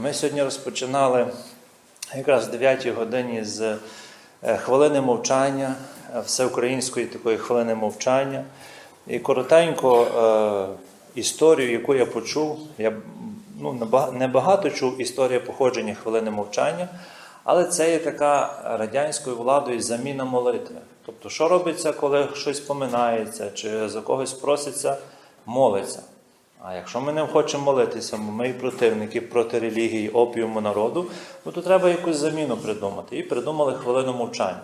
Ми сьогодні розпочинали якраз в 9 годині з е, хвилини мовчання, е, всеукраїнської такої хвилини мовчання. І коротенько е, історію, яку я почув, я ну, неба- небагато чув історію походження хвилини мовчання, але це є така радянською владою заміна молитви. Тобто, що робиться, коли щось поминається, чи за когось проситься, молиться. А якщо ми не хочемо молитися, ми противники проти релігії, опіуму народу, то треба якусь заміну придумати. І придумали хвилину мовчання.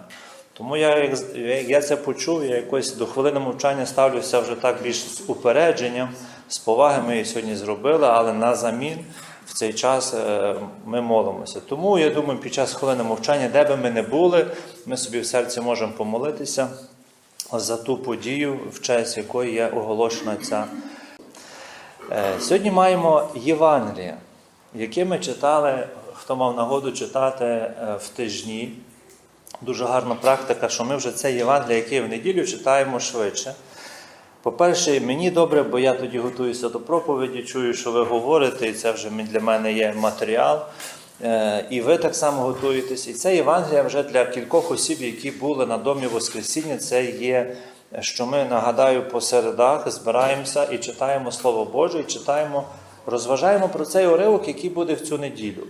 Тому я, як я це почув, я якось до хвилини мовчання ставлюся вже так більш з упередженням, з поваги ми її сьогодні зробили, але на замін в цей час е, ми молимося. Тому я думаю, під час хвилини мовчання, де би ми не були, ми собі в серці можемо помолитися за ту подію, в честь якої є оголошена ця. Е, Сьогодні маємо Євангеліє, яке ми читали, хто мав нагоду читати е, в тижні. Дуже гарна практика, що ми вже це Євангеліє, яке в неділю читаємо швидше. По-перше, мені добре, бо я тоді готуюся до проповіді, чую, що ви говорите, і це вже для мене є матеріал. Е, І ви так само готуєтесь. І це Євангелія вже для кількох осіб, які були на домі Воскресіння. Це є, що ми нагадаю по середах збираємося і читаємо Слово Боже, і читаємо, розважаємо про цей уривок, який буде в цю неділю.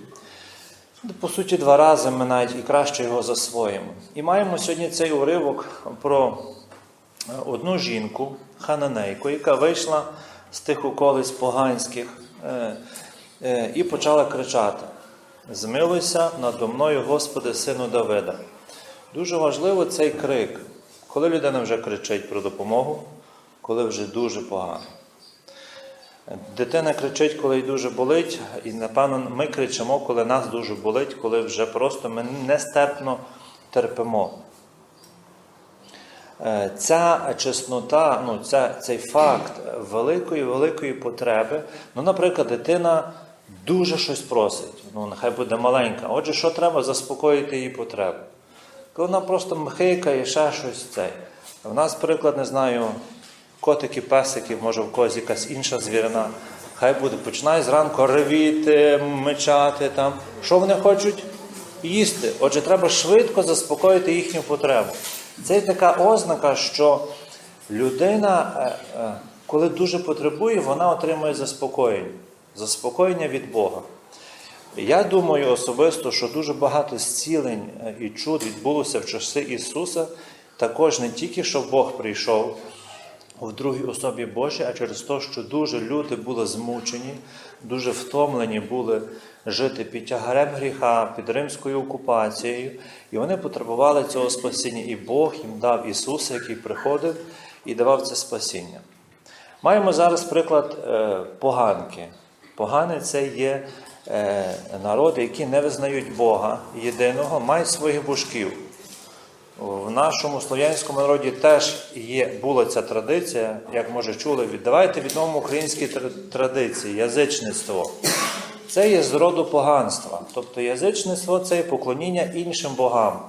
По суті, два рази ми навіть і краще його засвоїмо. І маємо сьогодні цей уривок про е, одну жінку, хананейку, яка вийшла з тих околиць поганських е, е, і почала кричати: Змилуйся надо мною, Господи, сину Давида. Дуже важливо цей крик, коли людина вже кричить про допомогу, коли вже дуже погано. Дитина кричить, коли їй дуже болить, і напевно ми кричимо, коли нас дуже болить, коли вже просто ми нестерпно терпимо. Е, Ця чеснота, ну, ця, цей факт великої, великої потреби. Ну, наприклад, дитина дуже щось просить, ну, нехай буде маленька. Отже, що треба заспокоїти її потребу? Коли вона просто мхикає, ще щось цей. У нас, приклад, не знаю, котики, песики, може в когось якась інша звірина. Хай буде, починає зранку ревіти, мечати там. Що вони хочуть? Їсти. Отже, треба швидко заспокоїти їхню потребу. Це така ознака, що людина, е, е, коли дуже потребує, вона отримує заспокоєння. Заспокоєння від Бога. Я думаю особисто, що дуже багато зцілень е, і чуд відбулося в часи Ісуса, також не тільки, що Бог прийшов в другій особі Божій, а через те, що дуже люди були змучені, дуже втомлені були жити під тягарем гріха, під римською окупацією, і вони потребували цього спасіння. І Бог їм дав Ісуса, який приходив і давав це спасіння. Маємо зараз приклад е, поганки. Погани це є е, народи, які не визнають Бога єдиного, мають своїх божків. В нашому слов'янському народі теж є, була ця традиція, як може чули, віддавайте відомо українські традиції, язичництво. Це є з роду поганства. Тобто язичництво це є поклоніння іншим богам.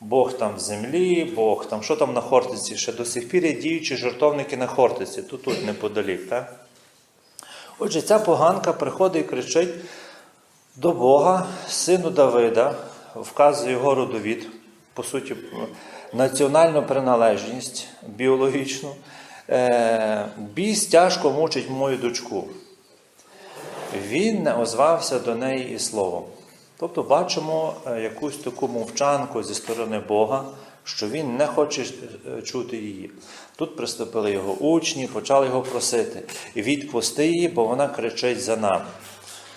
Бог там в землі, Бог там, що там на Хортиці? Ще до сих пір є діючі жертовники на Хортиці, тут тут неподалік. Так? Отже, ця поганка приходить і кричить до Бога, сину Давида, вказує його родовід, по суті, національну приналежність біологічну. Е, Біс тяжко мучить мою дочку. Він не озвався до неї і словом. Тобто бачимо е, якусь таку мовчанку зі сторони Бога, що він не хоче е, чути її. Тут приступили його учні, почали його просити. Відпусти її, бо вона кричить за нами.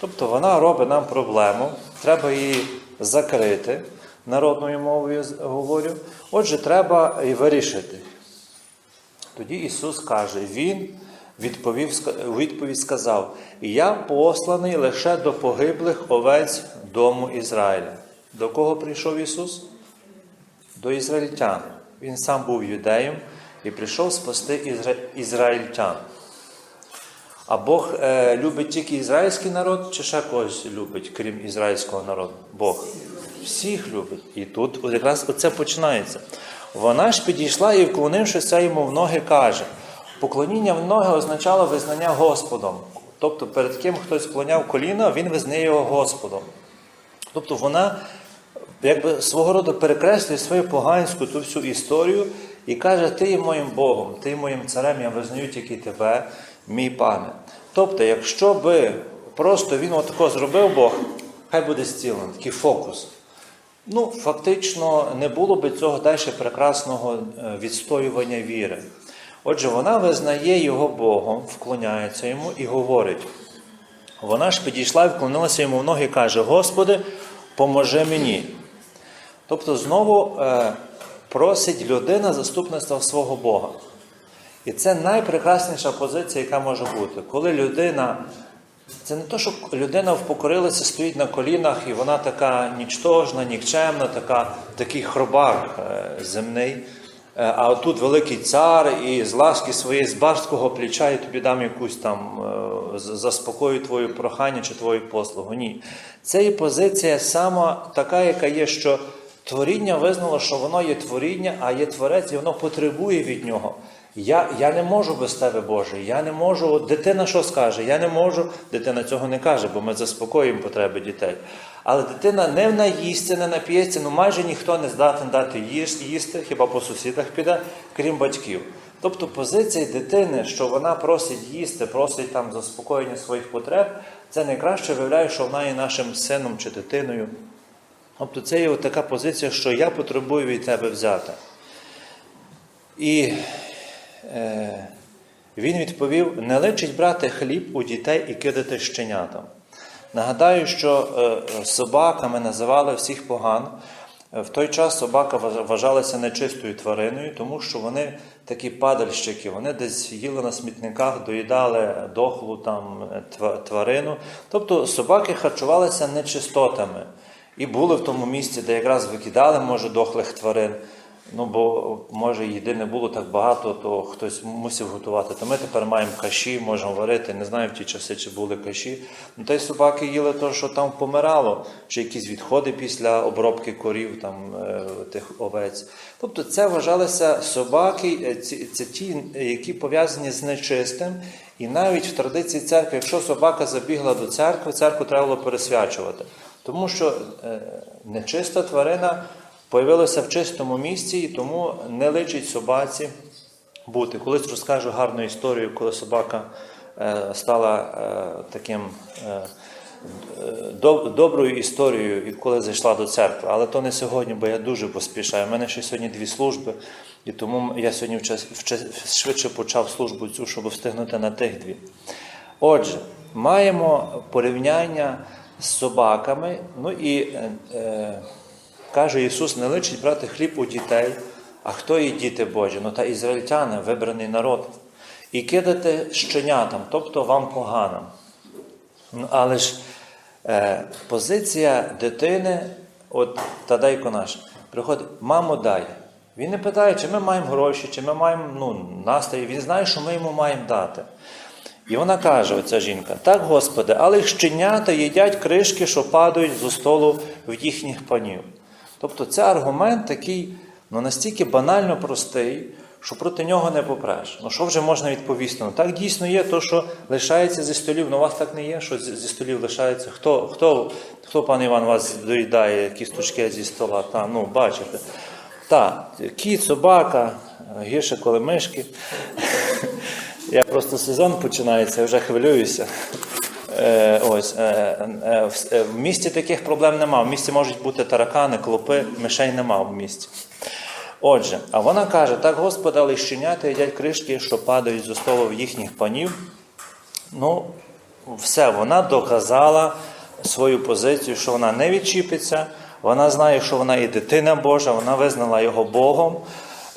Тобто вона робить нам проблему, треба її закрити, народною мовою говорю. Отже, треба і вирішити. Тоді Ісус каже, Він відповів, відповідь сказав: Я посланий лише до погиблих овець дому Ізраїля. До кого прийшов Ісус? До ізраїльтян. Він сам був юдеєм і прийшов спасти ізра... ізраїльтян. А Бог е, любить тільки ізраїльський народ, чи ще когось любить, крім ізраїльського народу? Бог. Всіх любить. І тут якраз оце починається. Вона ж підійшла і, вклонившися йому в ноги, каже: поклоніння в ноги означало визнання Господом. Тобто перед ким хтось склоняв коліна, він визнає його Господом. Тобто вона якби свого роду перекреслює свою поганську ту всю історію і каже: Ти є моїм Богом, ти є моїм царем, я визнаю тільки тебе, мій пане. Тобто, якщо би просто він отако зробив Бог, хай буде зцілений, такий фокус. Ну, фактично, не було би цього далі прекрасного е, відстоювання віри. Отже, вона визнає його Богом, вклоняється йому і говорить. Вона ж підійшла і вклонилася йому в ноги і каже: Господи, поможи мені. Тобто, знову е, просить людина заступництва свого Бога. І це найпрекрасніша позиція, яка може бути. Коли людина, це не то, що людина впокорилася, стоїть на колінах, і вона така нічтожна, нікчемна, така, такий хробак е, земний. Е, А тут великий цар і з ласки своєї з барського плеча я тобі дам якусь там е, заспокою твою прохання чи твою послугу. Ні. Це є позиція сама така, яка є, що творіння визнало, що воно є творіння, а є творець, і воно потребує від нього. Я, я не можу без тебе, Боже, я не можу. От Дитина що скаже? Я не можу. Дитина цього не каже, бо ми заспокоюємо потреби дітей. Але дитина не наїсться, не нап'ється, ну майже ніхто не здатен дати їсти, хіба по сусідах піде, крім батьків. Тобто позиція дитини, що вона просить їсти, просить там заспокоєння своїх потреб, це найкраще виявляє, що вона є нашим сином чи дитиною. Тобто це є така позиція, що я потребую від тебе взяти. І е, він відповів: не личить брати хліб у дітей і кидати щенятам. Нагадаю, що е, собаками називали всіх поган. В той час собака вважалася нечистою твариною, тому що вони такі падальщики, вони десь їли на смітниках, доїдали дохлу там тварину. Тобто собаки харчувалися нечистотами і були в тому місці, де якраз викидали, може, дохлих тварин. Ну, бо може їди не було так багато, то хтось мусив готувати. То ми тепер маємо каші, можемо варити. Не знаю в ті часи, чи були каші. Ну, та й собаки їли те, що там помирало, чи якісь відходи після обробки корів, там е, тих овець. Тобто це вважалися собаки, е, це ті, які пов'язані з нечистим. І навіть в традиції церкви, якщо собака забігла до церкви, церкву треба було пересвячувати. Тому що е, нечиста тварина появилася в чистому місці, і тому не личить собаці бути. Колись розкажу гарну історію, коли собака е, стала е, таким доб- доброю історією, і коли зайшла до церкви. Але то не сьогодні, бо я дуже поспішаю. У мене ще сьогодні дві служби, і тому я сьогодні швидше почав службу цю, щоб встигнути на тих дві. Отже, маємо порівняння з собаками. Ну і е, е, каже Ісус, не личить брати хліб у дітей. А хто є діти Божі? Ну та ізраїльтяни, вибраний народ. І кидати щенятам, тобто вам поганим. Ну, але ж е, позиція дитини, от Тадейко наш, приходить, мамо, дай. Він не питає, чи ми маємо гроші, чи ми маємо ну, настрій. Він знає, що ми йому маємо дати. І вона каже, оця жінка: так, Господи, але щенята їдять кришки, що падають зі столу в їхніх панів. Тобто це аргумент такий ну, настільки банально простий, що проти нього не попреш. Ну що вже можна відповісти? Ну так дійсно є, то що лишається зі столів. Ну у вас так не є, що зі столів лишається. Хто, хто, хто пан Іван, вас доїдає кісточки зі стола? Та, ну, бачите. Так, кіт, собака, гірше, коли мишки. Я просто сезон починається, вже хвилююся. Е, ось, е, е, в, е, в місті таких проблем нема. В місті можуть бути таракани, клопи, мишей нема в місті. Отже, а вона каже: так, Господи, але щенята їдять кришки, що падають зі столу їхніх панів. Ну, все, вона доказала свою позицію, що вона не відчіпиться, вона знає, що вона і дитина Божа, вона визнала його Богом,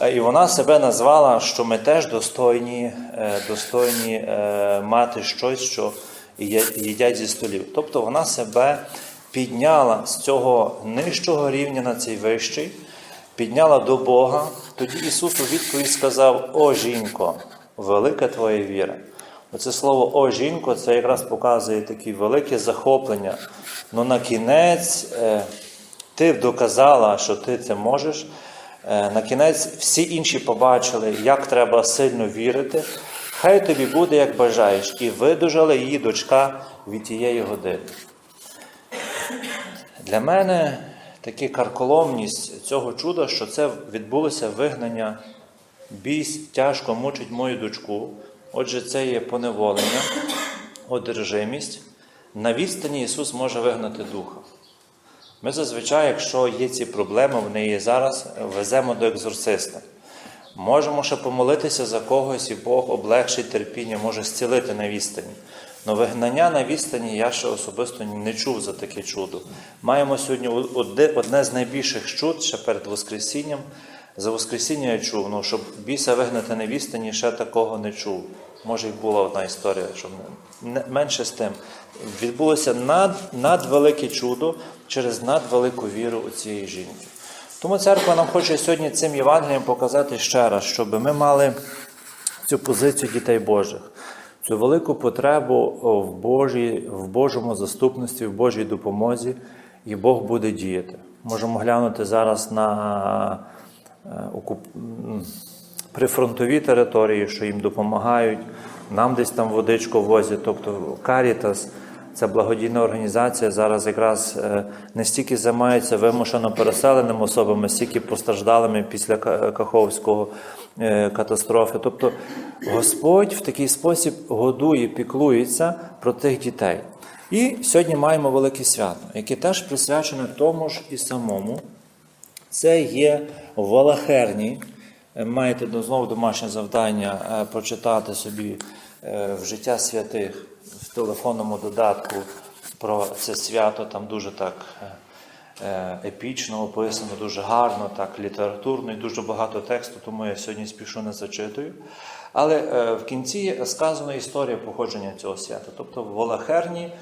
і вона себе назвала, що ми теж достойні, е, достойні е, мати щось, що їдять зі столів. Тобто вона себе підняла з цього нижчого рівня на цей вищий, підняла до Бога. Тоді Ісус у відповідь сказав: О жінко, велика твоя віра. Оце слово О жінко, це якраз показує таке велике захоплення. Ну на кінець е, ти доказала, що ти це можеш. Е, на кінець всі інші побачили, як треба сильно вірити. хай тобі буде, як бажаєш, і видужала її дочка від тієї години. Для мене такі карколомність цього чуда, що це відбулося вигнання, бійсь тяжко мучить мою дочку. Отже, це є поневолення, одержимість. На відстані Ісус може вигнати духа. Ми зазвичай, якщо є ці проблеми, в неї зараз веземо до екзорциста. Можемо ще помолитися за когось, і Бог облегшить терпіння, може зцілити на відстані. Но вигнання на відстані я ще особисто не чув за таке чудо. Маємо сьогодні одне, з найбільших чуд ще перед Воскресінням. За Воскресіння я чув, ну, щоб біса вигнати на відстані, ще такого не чув. Може, і була одна історія, щоб не, менше з тим. Відбулося над, надвелике чудо через надвелику віру у цієї жінки. Тому церква нам хоче сьогодні цим Євангелієм показати ще раз, щоб ми мали цю позицію дітей Божих, цю велику потребу в, Божій, в Божому заступництві, в Божій допомозі, і Бог буде діяти. Можемо глянути зараз на окуп... прифронтові території, що їм допомагають, нам десь там водичку возять, тобто Карітас. Ця благодійна організація зараз якраз е, не стільки займається вимушено переселеними особами, стільки постраждалими після Каховського е, катастрофи. Тобто Господь в такий спосіб годує, піклується про тих дітей. І сьогодні маємо велике свято, яке теж присвячене тому ж і самому. Це є Валахерні. Е, Маєте знову домашнє завдання е, прочитати собі е, в життя святих в телефонному додатку про це свято. Там дуже так епічно описано, дуже гарно, так літературно і дуже багато тексту, тому я сьогодні спішу не зачитую. Але в кінці сказана історія походження цього свята. Тобто в Волахерні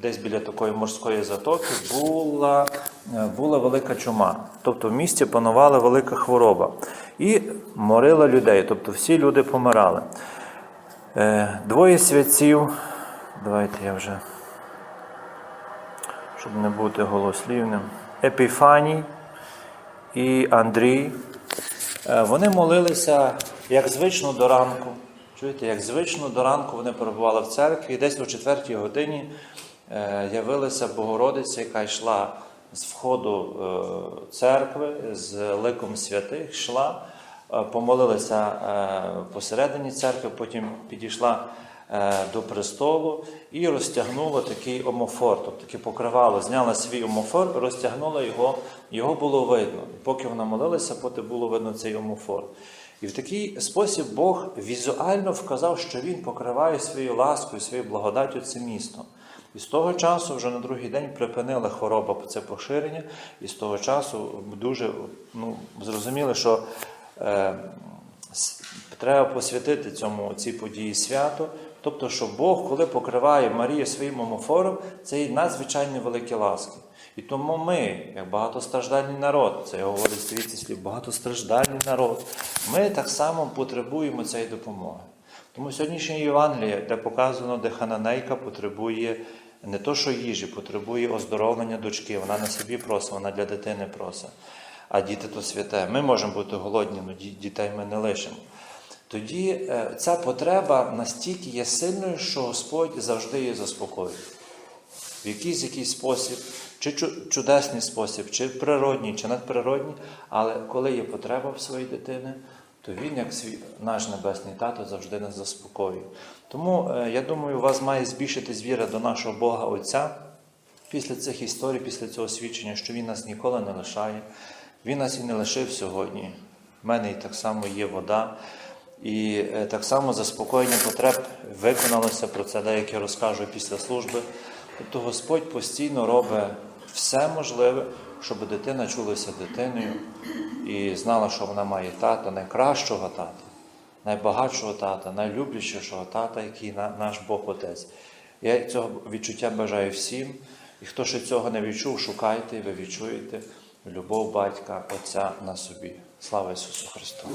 десь біля такої морської затоки була, е, була велика чума. Тобто в місті панувала велика хвороба і морила людей, тобто всі люди помирали. Е, Двоє святців, давайте я вже, щоб не бути голослівним, Епіфаній і Андрій. Е, Вони молилися як звично до ранку. Чуєте, як звично до ранку вони перебували в церкві, і десь о четвертій годині явилася Богородиця, яка йшла з входу е, церкви, з ликом святих, йшла, е, помолилася е, посередині церкви, потім підійшла е, до престолу і розтягнула такий омофор, тобто таке покривало, зняла свій омофор, розтягнула його, його було видно. Поки вона молилася, потім було видно цей омофор. І в такий спосіб Бог візуально вказав, що Він покриває своєю ласкою, своєю благодаттю це місто. І з того часу вже на другий день припинила хвороба це поширення, і з того часу дуже ну, зрозуміли, що е, треба посвятити цьому цій події свято. Тобто, що Бог, коли покриває Марію своїм омофором, це є надзвичайно великі ласки. І тому ми, як багатостраждальний народ, це говорить стріться слів, багатостраждальний народ, ми так само потребуємо цієї допомоги. Тому сьогоднішнє Євангеліє, де показано, де Хананейка потребує не то, що їжі, потребує оздоровлення дочки. Вона не собі просить, вона для дитини просить. А діти то святе. Ми можемо бути голодні, але дітей ми не лишимо. Тоді е, ця потреба настільки є сильною, що Господь завжди її заспокоює. В якийсь якийсь спосіб, чи чудесний спосіб, чи природній, чи надприродній, але коли є потреба в своїй дитини, то він, як наш небесний тато, завжди нас заспокоює. Тому е, я думаю, у вас має збільшитись віра до нашого Бога Отця після цих історій, після цього свідчення, що Він нас ніколи не лишає. Він нас і не лишив сьогодні. В мене і так само є вода. І е, так само заспокоєння потреб виконалося, про це деякі розкажу після служби. Тобто Господь постійно робить все можливе, щоб дитина чулася дитиною і знала, що вона має тата, найкращого тата, найбагатшого тата, найлюблячішого тата, який на- наш Бог Отець. Я цього відчуття бажаю всім. І хто ще цього не відчув, шукайте, ви відчуєте любов батька, Отця на собі. Слава Ісусу Христу!